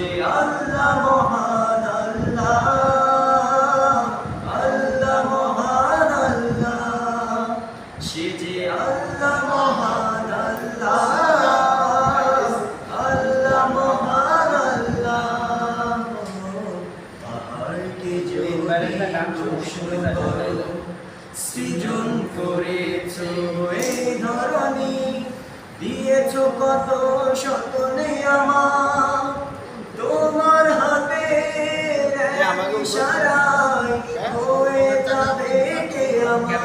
যে আল্লাহ মহান আল্লাহ আল্লাহ মহান আল্লাহ। সে যে আল্লাহ মহান আল্লাহ আল্লাহ মহান আল্লাহ। পাহাড়কে করো, সৃজন করেছ এই ধরনী দিয়েছ কত শতনে আমার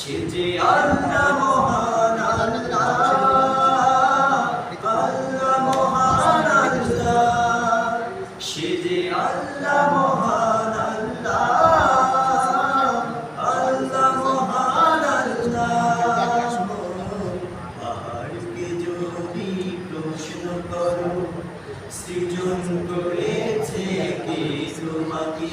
সে যে আল্লাহ মহান আল্লাহ মহান আল্লাহ সে যে আল্লাহ মহান আল্লাহ আল্লাহ মহান আল্লাহ পাহাড়কে যদি প্রশ্ন করো সৃজন করেছে কে তোমাকে